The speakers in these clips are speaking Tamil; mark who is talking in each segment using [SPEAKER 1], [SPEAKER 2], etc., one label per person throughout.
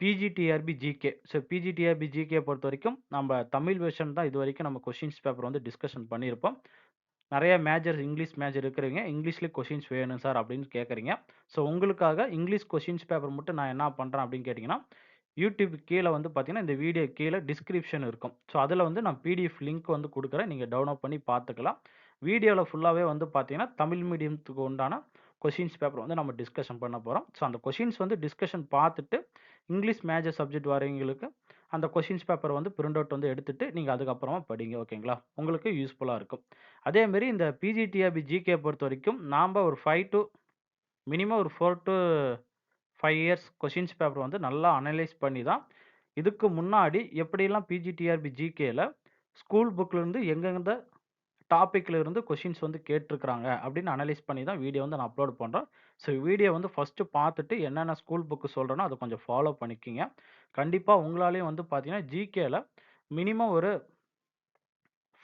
[SPEAKER 1] PGTRB GK. So PGTRB GK பொறுத்தவரைக்கும் நம்ம தமிழ் வெர்ஷன் தான் இது வரைக்கும் நம்ம கொஷின்ஸ் பேப்பர் வந்து டிஸ்கஷன் பண்ணியிருப்போம். நிறைய மேஜர் இங்கிலீஷ் மேஜர் இருக்கிறீங்க இங்கிலீஷ்லேயே கொஷின்ஸ் வேணும் சார் அப்படின்னு கேட்குறீங்க ஸோ உங்களுக்காக இங்கிலீஷ் கொஷின்ஸ் பேப்பர் மட்டும் நான் என்ன பண்ணுறேன் அப்படின்னு கேட்டிங்கன்னா யூடியூப் கீழே வந்து பார்த்தீங்கன்னா, இந்த வீடியோ கீழே டிஸ்கிரிப்ஷன் இருக்கும். ஸோ அதில் வந்து நான் பிடிஎஃப் லிங்க் வந்து கொடுக்குறேன் நீங்கள் டவுன்லோட் பண்ணி பார்த்துக்கலாம். வீடியோவில் ஃபுல்லாகவே வந்து பார்த்தீங்கன்னா, தமிழ் மீடியத்துக்கு உண்டான கொஷின்ஸ் பேப்பர் வந்து நம்ம டிஸ்கஷன் பண்ண போகிறோம் ஸோ அந்த கொஷின்ஸ் வந்து டிஸ்கஷன் பார்த்துட்டு, இங்கிலீஷ் மேஜர் சப்ஜெக்ட் வரவங்களுக்கு அந்த கொஷின்ஸ் பேப்பர் வந்து பிரிண்ட் அவுட் வந்து எடுத்துகிட்டு நீங்கள் அதுக்கப்புறமா படிங்க. ஓகேங்களா? உங்களுக்கு யூஸ்ஃபுல்லாக இருக்கும். அதேமாரி இந்த பிஜிடிஆர்பி ஜிகே பொறுத்த வரைக்கும் நாம்ப ஒரு ஃபைவ் டு மினிமம் ஒரு four two five years questions paper வந்து நல்லா அனலைஸ் பண்ணி தான், இதுக்கு முன்னாடி எப்படியெல்லாம் பிஜிடிஆர்பி ஜிகேயில் ஸ்கூல் புக்கிலேருந்து எங்கெங்கே டாப்பிக்கில் இருந்து கொஷின்ஸ் வந்து கேட்டிருக்கிறாங்க அப்படின்னு அனலைஸ் பண்ணி தான் வீடியோ வந்து நான் அப்லோட் பண்ணுறேன் ஸோ வீடியோ வந்து ஃபர்ஸ்ட்டு பார்த்துட்டு என்னென்ன ஸ்கூல் புக்கு சொல்கிறேனோ அதை கொஞ்சம் ஃபாலோ பண்ணிக்கிங்க கண்டிப்பாக உங்களாலேயும் வந்து பார்த்தீங்கன்னா, ஜிகேல மினிமம் ஒரு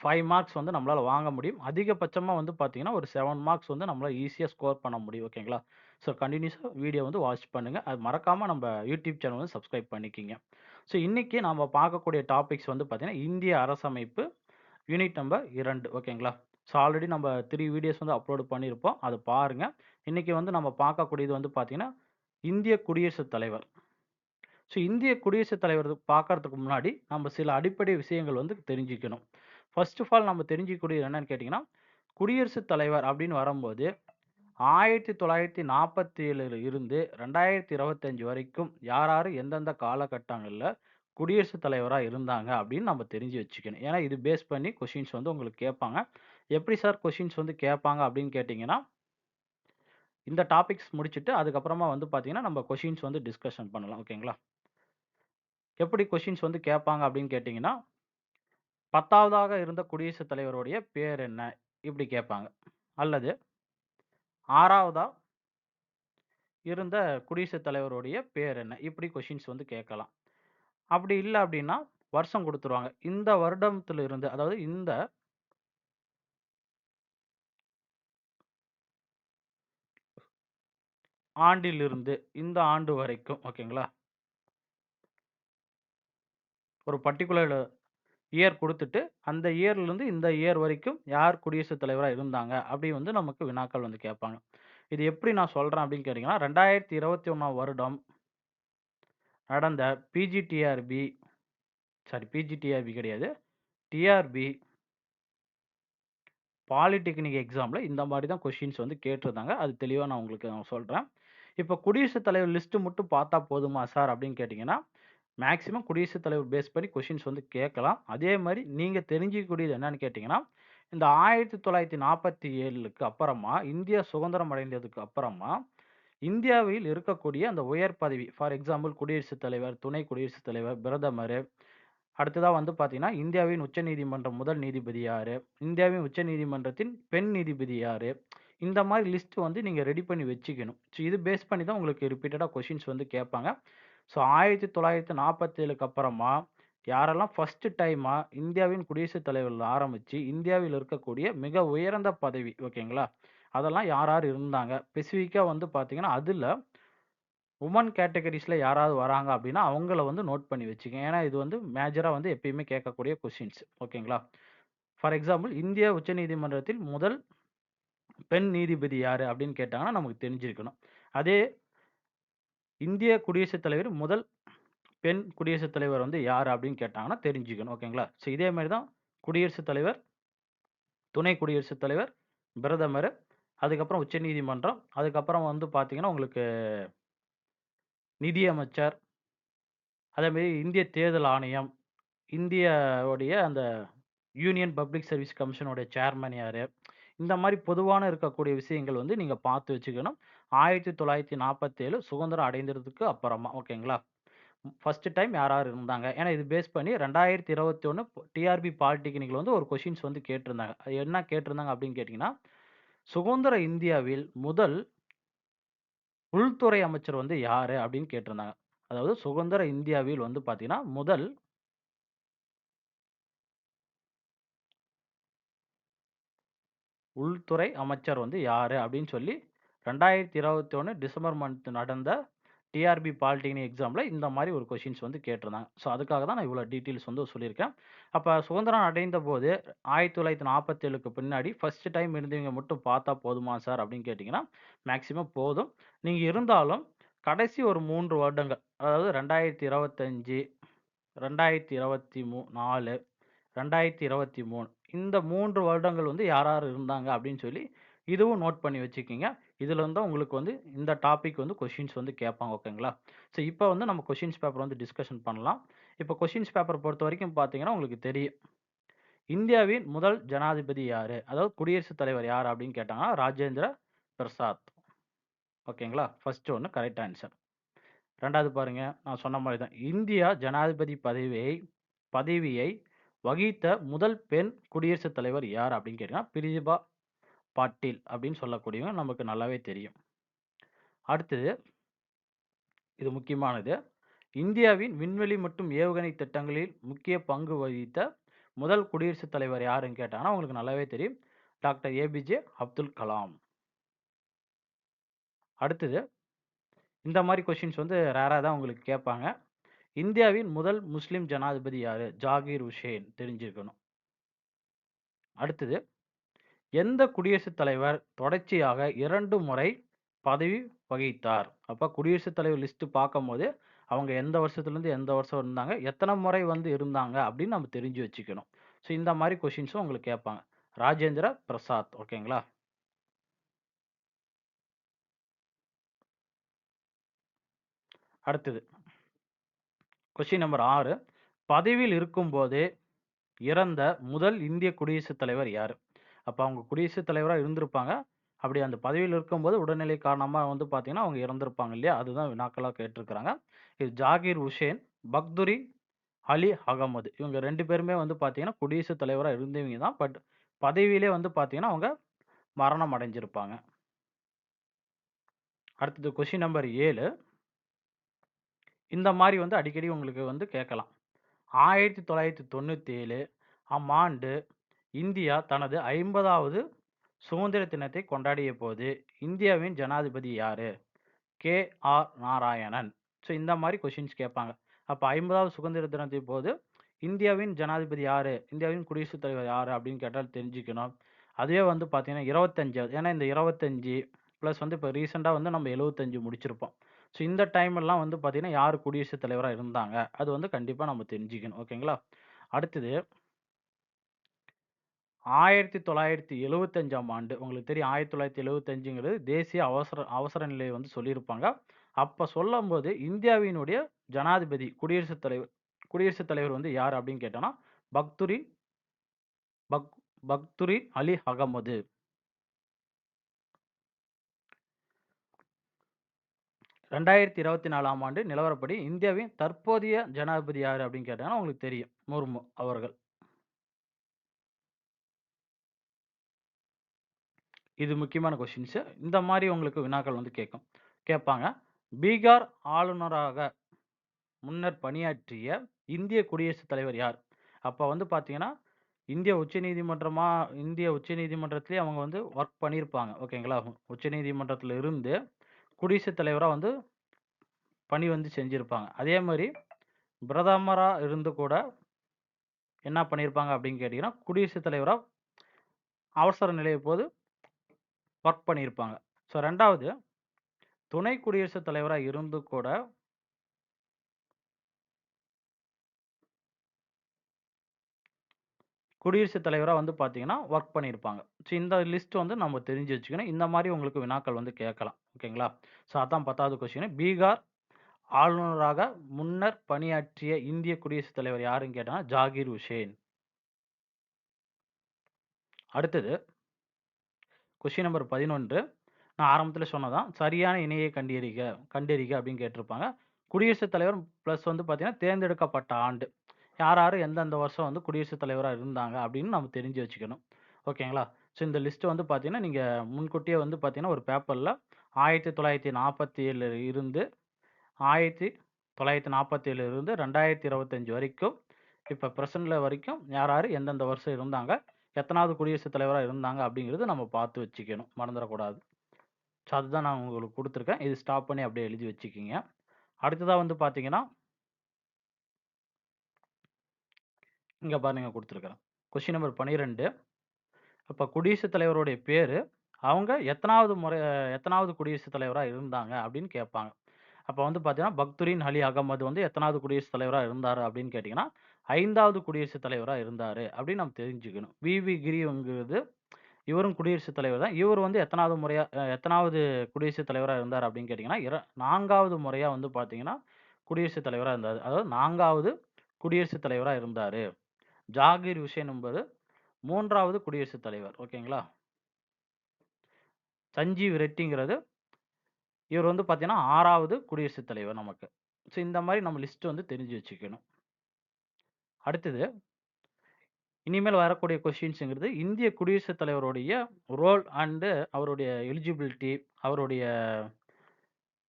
[SPEAKER 1] ஃபைவ் மார்க்ஸ் வந்து நம்மளால் வாங்க முடியும். அதிகபட்சமாக வந்து பார்த்தீங்கன்னா, ஒரு செவன் மார்க்ஸ் வந்து நம்மளால் ஈஸியாக ஸ்கோர் பண்ண முடியும். ஓகேங்களா? ஸோ கண்டினியூஸாக வீடியோ வந்து வாட்ச் பண்ணுங்க. அது மறக்காமல் நம்ம யூடியூப் சேனல் வந்து சப்ஸ்கிரைப் பண்ணிக்கிங்க ஸோ இன்றைக்கி நம்ம பார்க்கக்கூடிய டாபிக்ஸ் வந்து பார்த்திங்கன்னா இந்திய அரசமைப்பு யூனிட் நம்பர் இரண்டு ஓகேங்களா? ஸோ ஆல்ரெடி நம்ம த்ரீ வீடியோஸ் வந்து அப்லோட் பண்ணியிருப்போம். அதை பாருங்கள் இன்றைக்கி வந்து நம்ம பார்க்கக்கூடியது வந்து பார்த்திங்கன்னா இந்திய குடியரசுத் தலைவர். ஸோ இந்திய குடியரசுத் தலைவர் பார்க்கறதுக்கு முன்னாடி, நம்ம சில அடிப்படை விஷயங்கள் வந்து தெரிஞ்சுக்கணும். ஃபர்ஸ்ட் ஆஃப் ஆல் நம்ம தெரிஞ்சிக்கூடியது என்னன்னு கேட்டிங்கன்னா குடியரசுத் தலைவர் அப்படின்னு வரும்போது, 1947ல இருந்து 2025 வரைக்கும் யார் யார் எந்தெந்த காலகட்டங்களில் குடியரசுத் தலைவராக இருந்தாங்க அப்படின்னு நம்ம தெரிஞ்சு வச்சுக்கணும். ஏன்னா இது பேஸ் பண்ணி கொஷின்ஸ் வந்து உங்களுக்கு கேட்பாங்க. எப்படி சார் கொஷின்ஸ் வந்து கேட்பாங்க அப்படின்னு கேட்டிங்கன்னா இந்த டாபிக்ஸ் முடிச்சுட்டு அதுக்கப்புறமா வந்து பார்த்தீங்கன்னா, நம்ம கொஷின்ஸ் வந்து டிஸ்கஷன் பண்ணலாம். ஓகேங்களா? எப்படி கொஷின்ஸ் வந்து கேட்பாங்க அப்படின்னு கேட்டிங்கன்னா பத்தாவதாக இருந்த குடியரசுத் தலைவருடைய பேர் என்ன? இப்படி கேட்பாங்க. அல்லது ஆறாவதாக இருந்த குடியரசுத் தலைவருடைய பேர் என்ன? இப்படி கொஷின்ஸ் வந்து கேட்கலாம். அப்படி இல்ல அப்படின்னா, வருஷம் குடுத்துருவாங்க. இந்த வருடத்துல இருந்து அதாவது இந்த ஆண்டிலிருந்து இந்த ஆண்டு வரைக்கும் ஓகேங்களா? ஒரு பர்ட்டிகுலர் இயர் குடுத்துட்டு, அந்த இயர்லேருந்து இந்த இயர் வரைக்கும் யார் குடியரசுத் தலைவரா இருந்தாங்க? அப்படி வந்து நமக்கு வினாக்கள் வந்து கேட்பாங்க. இது எப்படி நான் சொல்றேன் அப்படின்னு கேட்டீங்கன்னா, 2021ஆம் வருடம் நடந்த பிஜிடிஆர்பி சாரி பிஜிடிஆர்பி கிடையாது. டிஆர்பி பாலிடெக்னிக் எக்ஸாமில் இந்த மாதிரி தான் கொஷின்ஸ் வந்து கேட்டிருந்தாங்க. அது தெளிவாக நான் உங்களுக்கு நான் சொல்கிறேன் இப்போ குடியரசுத் தலைவர் லிஸ்ட்டு மட்டும் பார்த்தா போதுமா சார் அப்படின்னு கேட்டிங்கன்னா மேக்ஸிமம் குடியரசுத் தலைவர் பேஸ் பண்ணி கொஷின்ஸ் வந்து கேட்கலாம். அதே மாதிரி நீங்கள் தெரிஞ்சிக்கக்கூடியது என்னன்னு கேட்டிங்கன்னா இந்த 1947க்கு அப்புறமா இந்தியா சுதந்திரம் அடைந்ததுக்கு அப்புறமா, இந்தியாவில் இருக்கக்கூடிய அந்த உயர் பதவி ஃபார் எக்ஸாம்பிள் குடியரசுத் தலைவர், துணை குடியரசுத் தலைவர், பிரதமர் அடுத்ததாக வந்து பார்த்தீங்கன்னா, இந்தியாவின் உச்ச நீதிமன்றம் முதல் நீதிபதி யார் இந்தியாவின் உச்ச நீதிமன்றத்தின் பெண் நீதிபதி யார் இந்த மாதிரி லிஸ்ட் வந்து நீங்கள் ரெடி பண்ணி வச்சுக்கணும். ஸோ இது பேஸ் பண்ணி தான் உங்களுக்கு ரிப்பீட்டடாக கொஷின்ஸ் வந்து கேட்பாங்க. ஸோ 1947க்கு அப்புறமா யாரெல்லாம் ஃபஸ்ட்டு டைமாக இந்தியாவின் குடியரசுத் தலைவர்கள் ஆரம்பித்து இந்தியாவில் இருக்கக்கூடிய மிக உயர்ந்த பதவி ஓகேங்களா? அதெல்லாம் யார் யார் இருந்தாங்க? ஸ்பெசிஃபிக்காக வந்து பார்த்தீங்கன்னா, அதில் உமன் கேட்டகரிஸில் யாராவது வராங்க அப்படின்னா, அவங்கள வந்து நோட் பண்ணி வச்சுக்கோங்க ஏன்னா இது வந்து மேஜராக வந்து எப்பயுமே கேட்கக்கூடிய கொஷின்ஸ் ஓகேங்களா? ஃபார் எக்ஸாம்பிள் இந்திய உச்சநீதிமன்றத்தில் முதல் பெண் நீதிபதி யார் அப்படின்னு கேட்டாங்கன்னா, நமக்கு தெரிஞ்சிருக்கணும். அதே இந்திய குடியரசுத் தலைவர் முதல் பெண் குடியரசுத் தலைவர் வந்து யார் அப்படின்னு கேட்டாங்கன்னா தெரிஞ்சுக்கணும். ஓகேங்களா? ஸோ இதே மாதிரி தான் குடியரசுத் தலைவர், துணை குடியரசுத் தலைவர், பிரதமர் அதுக்கப்புறம் உச்சநீதிமன்றம், அதுக்கப்புறம் வந்து பார்த்தீங்கன்னா, உங்களுக்கு நிதியமைச்சர், அதேமாரி இந்திய தேர்தல் ஆணையம், இந்தியாவுடைய அந்த யூனியன் பப்ளிக் சர்வீஸ் கமிஷனுடைய சேர்மன் யார் இந்த மாதிரி பொதுவான இருக்கக்கூடிய விஷயங்கள் வந்து நீங்கள் பார்த்து வச்சுக்கணும். 1947 சுதந்திரம் அடைந்ததுக்கு அப்புறமா ஓகேங்களா? ஃபஸ்ட்டு டைம் யார் யார் இருந்தாங்க? ஏன்னா இது பேஸ் பண்ணி 2021 டிஆர்பி பாலிடெக்னிக்ல வந்து ஒரு கொஷின்ஸ் வந்து கேட்டிருந்தாங்க. அது என்ன கேட்டிருந்தாங்க அப்படின்னு கேட்டிங்கன்னா சுதந்திர இந்தியாவில் முதல் உள்துறை அமைச்சர் வந்து யாரு? அப்படின்னு கேட்டிருந்தாங்க. அதாவது சுதந்திர இந்தியாவில் வந்து பார்த்தீங்கன்னா, முதல் உள்துறை அமைச்சர் வந்து யாரு? அப்படின்னு சொல்லி 2021 டிசம்பர் மந்த் நடந்த டிஆர்பி பாலிடெக்னிக் எக்ஸாமில் இந்த மாதிரி ஒரு கொஷின்ஸ் வந்து கேட்டிருந்தாங்க. ஸோ அதுக்காக தான் நான் இவ்வளோ டீட்டெயில்ஸ் வந்து சொல்லியிருக்கேன். அப்போ சுதந்திரம் அடைந்த போது ஆயிரத்தி தொள்ளாயிரத்தி நாற்பத்தேழுக்கு பின்னாடி ஃபர்ஸ்ட் டைம் இருந்தவங்க மட்டும் பார்த்தா போதுமா சார்? அப்படின்னு கேட்டிங்கன்னா மேக்ஸிமம் போதும். நீங்கள் இருந்தாலும் கடைசி ஒரு மூன்று வருடங்கள், அதாவது 2025, 2024, 2023 இந்த மூன்று வருடங்கள் வந்து யார் யார் இருந்தாங்க அப்படின்னு சொல்லி, இதுவும் நோட் பண்ணி வச்சுக்கிங்க இதில் வந்து தான் உங்களுக்கு வந்து இந்த டாபிக் வந்து கொஷின்ஸ் வந்து கேட்பாங்க. ஓகேங்களா? ஸோ இப்போ வந்து நம்ம கொஷின்ஸ் பேப்பர் வந்து டிஸ்கஷன் பண்ணலாம். இப்போ கொஷின்ஸ் பேப்பர் பொறுத்தவரைக்கும் பார்த்தீங்கன்னா, உங்களுக்கு தெரியும். இந்தியாவின் முதல் ஜனாதிபதி யார் அதாவது குடியரசுத் தலைவர் யார் அப்படின்னு கேட்டாங்கன்னா, ராஜேந்திர பிரசாத். ஓகேங்களா? ஃபர்ஸ்ட் ஒன்று கரெக்ட் ஆன்சர் ரெண்டாவது பாருங்க, நான் சொன்ன மாதிரி தான். இந்தியா ஜனாதிபதி பதவியை பதவியை வகித்த முதல் பெண் குடியரசுத் தலைவர் யார்? அப்படின்னு கேட்டிங்கன்னா பிரிதிபா பாட்டீல் அப்படின்னு சொல்லக்கூடியவங்க நமக்கு நல்லாவே தெரியும். அடுத்தது இது முக்கியமானது. இந்தியாவின் விண்வெளி மற்றும் ஏவுகணை திட்டங்களில் முக்கிய பங்கு வகித்த முதல் குடியரசுத் தலைவர் யாருன்னு கேட்டாங்கன்னா, உங்களுக்கு நல்லாவே தெரியும். Doctor APJ Abdul Kalam. அடுத்தது இந்த மாதிரி கொஷின்ஸ் வந்து ரேராக தான் உங்களுக்கு கேட்பாங்க. இந்தியாவின் முதல் முஸ்லிம் ஜனாதிபதி யார் ஜாகீர் உஷேன் தெரிஞ்சிருக்கணும். அடுத்தது எந்த குடியரசுத் தலைவர் தொடர்ச்சியாக இரண்டு முறை பதவி வகித்தார்? அப்போ குடியரசுத் தலைவர் லிஸ்ட்டு பார்க்கும்போது, அவங்க எந்த வருஷத்துலேருந்து எந்த வருஷம் இருந்தாங்க? எத்தனை முறை வந்து இருந்தாங்க? அப்படின்னு நம்ம தெரிஞ்சு வச்சுக்கணும். ஸோ இந்த மாதிரி கொஷின்ஸும் உங்களுக்கு கேட்பாங்க. ராஜேந்திர பிரசாத். ஓகேங்களா? அடுத்தது. கொஸ்டின் நம்பர் ஆறு பதவியில் இருக்கும்போது இறந்த முதல் இந்திய குடியரசுத் தலைவர் யாரு? அப்போ அவங்க குடியரசுத் தலைவராக இருந்திருப்பாங்க. அப்படி அந்த பதவியில் இருக்கும்போது உடல்நிலை காரணமாக வந்து பார்த்தீங்கன்னா, அவங்க இறந்திருப்பாங்க இல்லையா? அதுதான் வினாக்களாக கேட்டிருக்கிறாங்க. இது ஜாகிர் உஷேன் பக்துரின் அலி அகமது. இவங்க ரெண்டு பேருமே வந்து பார்த்தீங்கன்னா, குடியரசுத் தலைவராக இருந்தவங்க தான். பட் பதவியிலே வந்து பார்த்தீங்கன்னா, அவங்க மரணம் அடைஞ்சிருப்பாங்க. அடுத்தது கொஷின் நம்பர் ஏழு இந்த மாதிரி வந்து அடிக்கடி உங்களுக்கு வந்து கேட்கலாம். 1997 ஆம் ஆண்டு இந்தியா தனது 50வது சுதந்திர தினத்தை கொண்டாடிய போது இந்தியாவின் ஜனாதிபதி யார் கே. ஆர். நாராயணன். ஸோ இந்த மாதிரி கொஷின்ஸ் கேட்பாங்க. அப்போ ஐம்பதாவது சுதந்திர தினத்தின் போது இந்தியாவின் ஜனாதிபதி யார் இந்தியாவின் குடியரசுத் தலைவர் யார் அப்படின்னு கேட்டால் தெரிஞ்சுக்கணும். அதுவே வந்து பார்த்தீங்கன்னா 25வது ஏன்னா இந்த இருபத்தஞ்சி ப்ளஸ் வந்து இப்போ ரீசெண்டாக வந்து நம்ம 75 முடிச்சிருப்போம். ஸோ இந்த டைம்லாம் வந்து பார்த்திங்கன்னா யார் குடியரசுத் தலைவராக இருந்தாங்க? அது வந்து கண்டிப்பாக நம்ம தெரிஞ்சுக்கணும். ஓகேங்களா? அடுத்தது 1975ஆம் ஆண்டு உங்களுக்கு தெரியும் 1975ங்கிறது தேசிய அவசர அவசர நிலை வந்து சொல்லியிருப்பாங்க. அப்ப சொல்லும்போது இந்தியாவினுடைய ஜனாதிபதி குடியரசுத் தலைவர் குடியரசுத் தலைவர் வந்து யார் அப்படின்னு கேட்டோம்னா, பக்துரின் பக் பக்துரின் அலி அகமது. 2024ஆம் ஆண்டு நிலவரப்படி இந்தியாவின் தற்போதைய ஜனாதிபதி யார் அப்படின்னு கேட்டாங்கன்னா, உங்களுக்கு தெரியும். முர்மு அவர்கள். இது முக்கியமான கொஷின்ஸு இந்த மாதிரி உங்களுக்கு வினாக்கள் வந்து கேட்கும் கேட்பாங்க. பீகார் ஆளுநராக முன்னர் பணியாற்றிய இந்திய குடியரசுத் தலைவர் யார்? அப்போ வந்து பார்த்தீங்கன்னா, இந்திய உச்சநீதிமன்றமாக இந்திய உச்சநீதிமன்றத்திலே அவங்க வந்து ஒர்க் பண்ணியிருப்பாங்க. ஓகேங்களா? உச்சநீதிமன்றத்தில் இருந்து குடியரசுத் தலைவராக வந்து பணி வந்து செஞ்சுருப்பாங்க அதே மாதிரி பிரதமராக இருந்து கூட என்ன பண்ணியிருப்பாங்க அப்படின்னு கேட்டிங்கன்னா குடியரசுத் தலைவராக அவசர நிலையை போது ஒர்க் பண்ணியிருப்பாங்க. ஸோ ரெண்டாவது துணை குடியரசுத் தலைவராக இருந்து கூட குடியரசுத் தலைவராக வந்து பார்த்தீங்கன்னா, ஒர்க் பண்ணியிருப்பாங்க. ஸோ இந்த லிஸ்ட் வந்து நம்ம தெரிஞ்சு வச்சுக்கணும். இந்த மாதிரி உங்களுக்கு வினாக்கள் வந்து கேட்கலாம். ஓகேங்களா? ஸோ அதான் 10வது கொஸ்டின். பீகார் ஆளுநராக முன்னர் பணியாற்றிய இந்திய குடியரசுத் தலைவர் யாருன்னு கேட்டால் ஜாகிர் ஹுசேன் அடுத்தது கொஸ்டின் நம்பர் 11 நான் ஆரம்பத்தில் சொன்னதான் சரியான இணையை கண்டறிக கண்டறிக அப்படின்னு கேட்டிருப்பாங்க. குடியரசுத் தலைவர் ப்ளஸ் வந்து பார்த்தீங்கன்னா, தேர்ந்தெடுக்கப்பட்ட ஆண்டு. யார் யார் எந்தெந்த வருஷம் வந்து குடியரசுத் தலைவராக இருந்தாங்க அப்படின்னு நம்ம தெரிஞ்சு வச்சுக்கணும். ஓகேங்களா? ஸோ இந்த லிஸ்ட்டு வந்து பார்த்தீங்கன்னா, நீங்கள் முன்கூட்டியே வந்து பார்த்தீங்கன்னா, ஒரு பேப்பரில் ஆயிரத்தி தொள்ளாயிரத்தி நாற்பத்தி ஏழு இருந்து 1947 இருந்து 2025 வரைக்கும், இப்போ ப்ரெசண்டில் வரைக்கும் யார் யார் எந்தெந்த வருஷம் இருந்தாங்க, எத்தனாவது குடியரசுத் தலைவராக இருந்தாங்க அப்படிங்கிறது நம்ம பார்த்து வச்சுக்கணும். மறந்துடக்கூடாது. ஸோ அதுதான் நான் உங்களுக்கு கொடுத்துருக்கேன். இது ஸ்டாப் பண்ணி அப்படியே எழுதி வச்சுக்கிங்க. அடுத்ததாக வந்து பார்த்தீங்கன்னா இங்கே பாருங்க கொடுத்துருக்குறேன். கொஸ்டின் நம்பர் பன்னிரெண்டு. அப்போ குடியரசுத் தலைவருடைய பேர் அவங்க எத்தனாவது முறை எத்தனாவது குடியரசுத் தலைவராக இருந்தாங்க அப்படின்னு கேட்பாங்க. அப்போ வந்து பார்த்தீங்கன்னா, பக்துரின் அலி அகமது வந்து எத்தனாவது குடியரசுத் தலைவராக இருந்தார் அப்படின்னு கேட்டிங்கன்னா ஐந்தாவது குடியரசுத் தலைவரா இருந்தாரு அப்படின்னு நம்ம தெரிஞ்சுக்கணும். வி.வி. கிரிங்கிறது இவரும் குடியரசுத் தலைவர் தான். இவர் வந்து எத்தனாவது முறையா எத்தனாவது குடியரசுத் தலைவரா இருந்தார் அப்படின்னு கேட்டிங்கன்னா இர நான்காவது முறையா வந்து பார்த்தீங்கன்னா, குடியரசுத் தலைவரா இருந்தார் அதாவது நான்காவது குடியரசுத் தலைவரா இருந்தார் ஜாகிர் உசேன் என்பது மூன்றாவது குடியரசுத் தலைவர். ஓகேங்களா? சஞ்சீவ் ரெட்டிங்கிறது இவர் வந்து பார்த்தீங்கன்னா, ஆறாவது குடியரசுத் தலைவர் நமக்கு. ஸோ இந்த மாதிரி நம்ம லிஸ்ட் வந்து தெரிஞ்சு வச்சுக்கணும். அடுத்தது இனிமேல் வரக்கூடிய கொஸ்டின்ஸுங்கிறது இந்திய குடியரசுத் தலைவருடைய ரோல் அண்டு அவருடைய எலிஜிபிலிட்டி, அவருடைய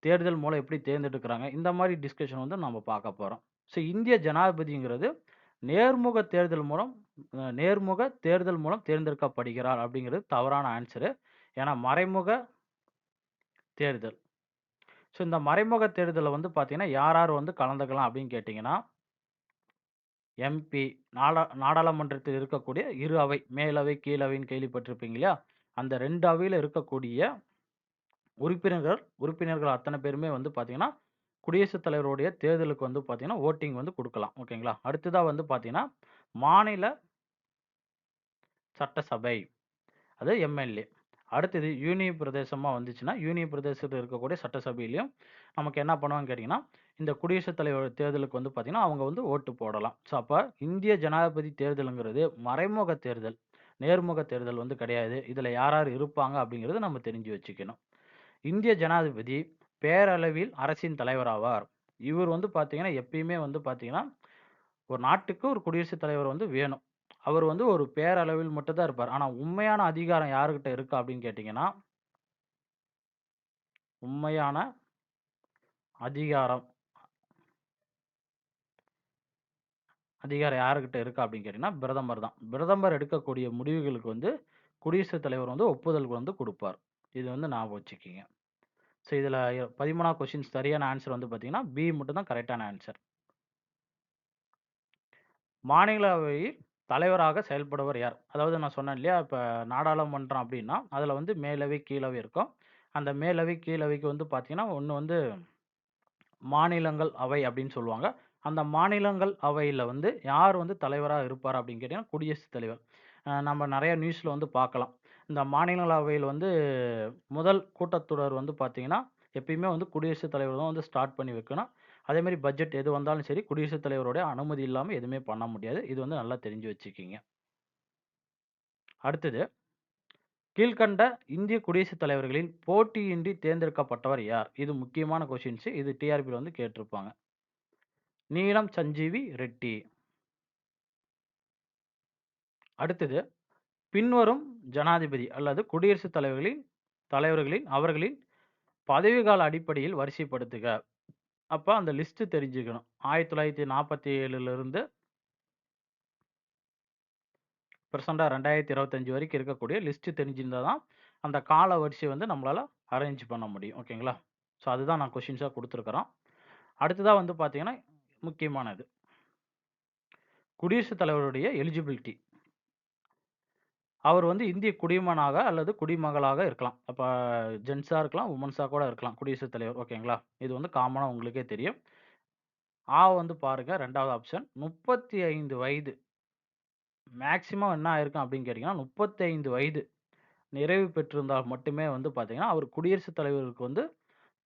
[SPEAKER 1] தேர்தல் மூலம் எப்படி தேர்ந்தெடுக்கிறாங்க, இந்த மாதிரி டிஸ்கஷன் வந்து நம்ம பார்க்க போகிறோம் ஸோ இந்திய ஜனாதிபதிங்கிறது நேர்முக தேர்தல் மூலம் நேர்முக தேர்தல் மூலம் தேர்ந்தெடுக்கப்படுகிறார் அப்படிங்கிறது தவறான ஆன்சரு ஏன்னா மறைமுக தேர்தல். ஸோ இந்த மறைமுக தேர்தலில் வந்து பார்த்தீங்கன்னா, யார் யார் வந்து கலந்துக்கலாம் அப்படின்னு கேட்டிங்கன்னா எம்பி நாடா நாடாளுமன்றத்தில் இருக்கக்கூடிய இரு அவை, மேலவை, கீழவைன்னு கேள்விப்பட்டிருப்பீங்க இல்லையா? அந்த 2 அவையில இருக்கக்கூடிய உறுப்பினர்கள் உறுப்பினர்கள் அத்தனை பேருமே வந்து பார்த்தீங்கன்னா, குடியரசுத் தலைவருடைய தேர்தலுக்கு வந்து பார்த்தீங்கன்னா, வோட்டிங் வந்து குடுக்கலாம். ஓகேங்களா? அடுத்ததா வந்து பார்த்தீங்கன்னா, மாநில சட்டசபை. அது எம்.எல்.ஏ. அடுத்தது யூனியன் பிரதேசமா வந்துச்சுன்னா, யூனியன் பிரதேசத்தில் இருக்கக்கூடிய சட்டசபையிலயும் நமக்கு என்ன பண்ணுவாங்கன்னு கேட்டீங்கன்னா, இந்த குடியரசுத் தலைவர் தேர்தலுக்கு வந்து பார்த்தீங்கன்னா, அவங்க வந்து ஓட்டு போடலாம். ஸோ அப்போ இந்திய ஜனாதிபதி தேர்தலுங்கிறது மறைமுக தேர்தல். நேர்முக தேர்தல் வந்து கிடையாது. இதில் யார் யார் இருப்பாங்க அப்படிங்கிறத நம்ம தெரிஞ்சு வச்சுக்கணும். இந்திய ஜனாதிபதி பேரளவில் அரசின் தலைவராவார். இவர் வந்து பார்த்திங்கன்னா எப்பயுமே வந்து பார்த்திங்கன்னா ஒரு நாட்டுக்கு ஒரு குடியரசுத் தலைவர் வந்து வேணும். அவர் வந்து ஒரு பேரளவில் மட்டும்தான் இருப்பார். ஆனால் உண்மையான அதிகாரம் யாருக்கிட்ட இருக்கா அப்படின்னு கேட்டிங்கன்னா உண்மையான அதிகாரம் அதிகாரம் யாருகிட்ட இருக்கா அப்படின்னு கேட்டிங்கன்னா பிரதமர் தான். பிரதமர் எடுக்கக்கூடிய முடிவுகளுக்கு வந்து குடியரசுத் தலைவர் வந்து ஒப்புதல் வந்து கொடுப்பார் இது வந்து ஞாபகம் வச்சுக்கிங்க ஸோ இதில் பதிமூணா கொஷின் சரியான ஆன்சர் வந்து பார்த்தீங்கன்னா, பி மட்டும் தான் கரெக்டான ஆன்சர் மாநிலவை தலைவராக செயல்படுவர் யார்? அதாவது நான் சொன்னேன் இல்லையா? இப்போ நாடாளுமன்றம் அப்படின்னா, அதில் வந்து மேலவை, கீழவை இருக்கும். அந்த மேலவை, கீழவைக்கு வந்து பார்த்தீங்கன்னா, ஒன்று வந்து மாநிலங்கள் அவை அப்படின்னு சொல்லுவாங்க. அந்த மாநிலங்கள் அவையில் வந்து யார் வந்து தலைவராக இருப்பார் அப்படின்னு கேட்டீங்கன்னா, குடியரசுத் தலைவர். நம்ம நிறைய நியூஸில் வந்து பார்க்கலாம். இந்த மாநிலங்களவையில் வந்து முதல் கூட்டத்தொடர் வந்து பார்த்திங்கன்னா எப்பயுமே வந்து குடியரசுத் தலைவர் தான் வந்து ஸ்டார்ட் பண்ணி வைக்கணும். அதேமாதிரி பட்ஜெட் எது வந்தாலும் சரி, குடியரசுத் தலைவருடைய அனுமதி இல்லாமல் எதுவுமே பண்ண முடியாது. இது வந்து நல்லா தெரிஞ்சு வச்சுக்கிங்க அடுத்தது கீழ்க்கண்ட இந்திய குடியரசுத் தலைவர்களின் போட்டியின்றி தேர்ந்தெடுக்கப்பட்டவர் யார்? இது முக்கியமான கொஷின்ஸு இது டிஆர்பியில் வந்து கேட்டிருப்பாங்க. நீலம் சஞ்சீவி ரெட்டி. அடுத்தது பின்வரும் ஜனாதிபதி அல்லது குடியரசுத் தலைவர்களின் தலைவர்களின் அவர்களின் பதவிகால அடிப்படையில் வரிசைப்படுத்துக. அப்போ அந்த லிஸ்ட் தெரிஞ்சுக்கணும். 1947ல இருந்து பிரசன்ட்டா 2025 வரைக்கும் இருக்கக்கூடிய லிஸ்ட் தெரிஞ்சிருந்தால் தான், அந்த கால வரிசை வந்து நம்மளால் அரேஞ்ச் பண்ண முடியும். ஓகேங்களா? ஸோ அதுதான் நான் கொஷின்ஸாக கொடுத்துருக்குறோம் அடுத்ததாக வந்து பார்த்தீங்கன்னா, முக்கியமானது. குடியரசுத் தலைவருடைய எலிஜிபிலிட்டி. அவர் வந்து இந்திய குடிமகனாக அல்லது குடிமகளாக இருக்கலாம். அப்போ ஜென்ஸாக இருக்கலாம், உமன்ஸாக கூட இருக்கலாம். குடியரசுத் தலைவர். ஓகேங்களா? இது வந்து காமனாக உங்களுக்கே தெரியும். ஆ வந்து பாருங்க ரெண்டாவது ஆப்ஷன் 35 வயது. மேக்சிமம் என்ன ஆயிருக்கும் அப்படின்னு கேட்டிங்கன்னா முப்பத்தி ஐந்து வயது நிறைவு பெற்றிருந்தால் மட்டுமே வந்து பார்த்தீங்கன்னா, அவர் குடியரசுத் தலைவருக்கு வந்து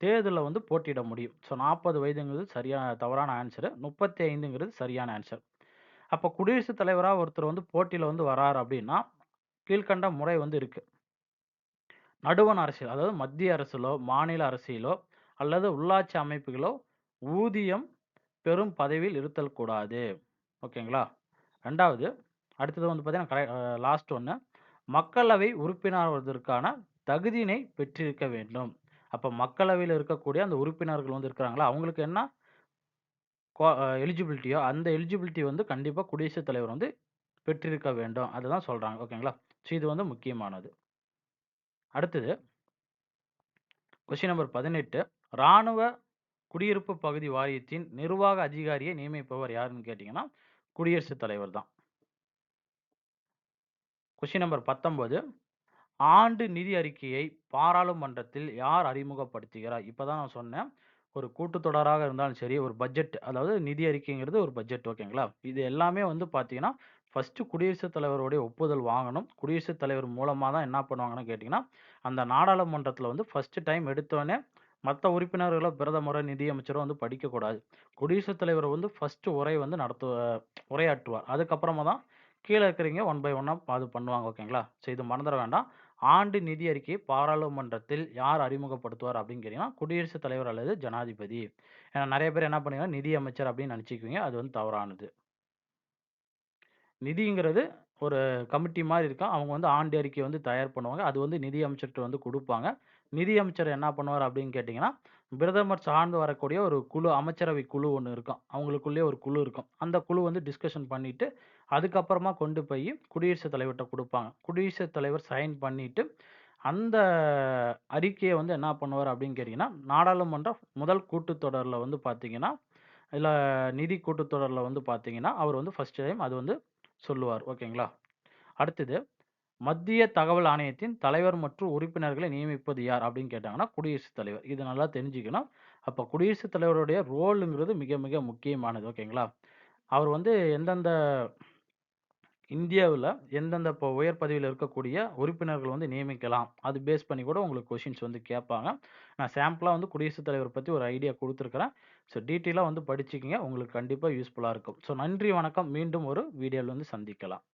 [SPEAKER 1] தேர்தலில் வந்து போட்டியிட முடியும். ஸோ 40 வயதுங்கிறது சரியான தவறான ஆன்சர் முப்பத்தி ஐந்துங்கிறது சரியான ஆன்சர் அப்போ குடியரசுத் தலைவராக ஒருத்தர் வந்து போட்டியில் வந்து வராரு அப்படின்னா, கீழ்க்கண்ட முறை வந்து இருக்குது நடுவண் அரசியல் அதாவது மத்திய அரசிலோ, மாநில அரசியலோ அல்லது உள்ளாட்சி அமைப்புகளோ ஊதியம் பெரும் பதவியில் இருத்தல் கூடாது. ஓகேங்களா? ரெண்டாவது அடுத்தது வந்து பார்த்தீங்கன்னா, கரெ லாஸ்ட் ஒன்று மக்களவை உறுப்பினராவதற்கான தகுதியினை பெற்றிருக்க வேண்டும். அப்போ மக்களவையில் இருக்கக்கூடிய அந்த உறுப்பினர்கள் வந்து இருக்கிறாங்களா, அவங்களுக்கு என்ன எலிஜிபிலிட்டியோ, அந்த எலிஜிபிலிட்டி வந்து கண்டிப்பாக குடியரசுத் தலைவர் வந்து பெற்றிருக்க வேண்டும். அதுதான் சொல்கிறாங்க ஓகேங்களா? ஸோ இது வந்து முக்கியமானது. அடுத்தது கொஸ்டின் நம்பர் 18 ராணுவ குடியிருப்பு பகுதி வாரியத்தின் நிர்வாக அதிகாரியை நியமிப்பவர் யாருன்னு கேட்டிங்கன்னா குடியரசுத் தலைவர் தான். கொஸ்டின் நம்பர் 19 ஆண்டு நிதி அறிக்கையை பாராளுமன்றத்தில் யார் அறிமுகப்படுத்துகிறார்? இப்போ தான் நான் சொன்னேன். ஒரு கூட்டத்தொடராக இருந்தாலும் சரி, ஒரு பட்ஜெட் அதாவது நிதி அறிக்கைங்கிறது ஒரு பட்ஜெட் ஓகேங்களா? இது எல்லாமே வந்து பார்த்தீங்கன்னா, ஃபர்ஸ்ட்டு குடியரசுத் தலைவருடைய ஒப்புதல் வாங்கணும். குடியரசுத் தலைவர் மூலமாக தான் என்ன பண்ணுவாங்கன்னு கேட்டிங்கன்னா அந்த நாடாளுமன்றத்தில் வந்து ஃபர்ஸ்ட்டு டைம் எடுத்தோடனே மற்ற உறுப்பினர்களோ, பிரதமரோ, நிதியமைச்சரோ வந்து படிக்கக்கூடாது. குடியரசுத் தலைவர் வந்து ஃபர்ஸ்ட்டு உரை வந்து நடத்துவ உரையாற்றுவார். அதுக்கப்புறமா தான் கீழே இருக்கிறீங்க ஒன் பை ஒன்னாக அது பண்ணுவாங்க. ஓகேங்களா? ஸோ இது மறந்துட வேண்டாம். ஆண்டு நிதி அறிக்கையை பாராளுமன்றத்தில் யார் அறிமுகப்படுத்துவார் அப்படின்னு கேட்டீங்கன்னா, குடியரசுத் தலைவர் அல்லது ஜனாதிபதி. ஏன்னா நிறைய பேர் என்ன பண்ணுவீங்கன்னா, நிதி அமைச்சர் அப்படின்னு நினச்சிக்குவீங்க அது வந்து தவறானது. நிதிங்கிறது ஒரு கமிட்டி மாதிரி இருக்கும். அவங்க வந்து ஆண்டு அறிக்கை வந்து தயார் பண்ணுவாங்க. அது வந்து நிதி அமைச்சர்கிட்ட வந்து கொடுப்பாங்க நிதி அமைச்சர் என்ன பண்ணுவார் அப்படின்னு கேட்டிங்கன்னா பிரதமர் சார்ந்து வரக்கூடிய ஒரு குழு அமைச்சரவை குழு ஒன்று இருக்கும். அவங்களுக்குள்ளேயே ஒரு குழு இருக்கும். அந்த குழு வந்து டிஸ்கஷன் பண்ணிட்டு, அதுக்கப்புறமா கொண்டு போய் குடியரசுத் தலைவர்கிட்ட கொடுப்பாங்க குடியரசுத் தலைவர் சைன் பண்ணிட்டு, அந்த அறிக்கையை வந்து என்ன பண்ணுவார் அப்படின்னு கேட்டிங்கன்னா நாடாளுமன்ற முதல் கூட்டுத்தொடரில் வந்து பார்த்தீங்கன்னா, இல்லை நிதி கூட்டுத்தொடரில் வந்து பார்த்தீங்கன்னா, அவர் வந்து ஃபஸ்ட் டைம் அது வந்து சொல்லுவார். ஓகேங்களா? அடுத்தது மத்திய தகவல் ஆணையத்தின் தலைவர் மற்றும் உறுப்பினர்களை நியமிப்பது யார் அப்படின்னு கேட்டாங்கன்னா, குடியரசுத் தலைவர். இது நல்லா தெரிஞ்சுக்கணும். அப்போ குடியரசுத் தலைவருடைய ரோலுங்கிறது மிக மிக முக்கியமானது. ஓகேங்களா? அவர் வந்து எந்தெந்த இந்தியாவில் எந்தெந்த இப்போ உயர் பதவியில் இருக்கக்கூடிய உறுப்பினர்கள் வந்து நியமிக்கலாம். அது பேஸ் பண்ணி கூட உங்களுக்கு கொஷின்ஸ் வந்து கேட்பாங்க. நான் சாம்பிளாக வந்து குடியரசுத் தலைவர் பற்றி ஒரு ஐடியா கொடுத்துருக்குறேன் ஸோ டீட்டெயிலாக வந்து படிச்சுக்கிங்க உங்களுக்கு கண்டிப்பாக யூஸ்ஃபுல்லாக இருக்கும். ஸோ நன்றி, வணக்கம். மீண்டும் ஒரு வீடியோவில் வந்து சந்திக்கலாம்.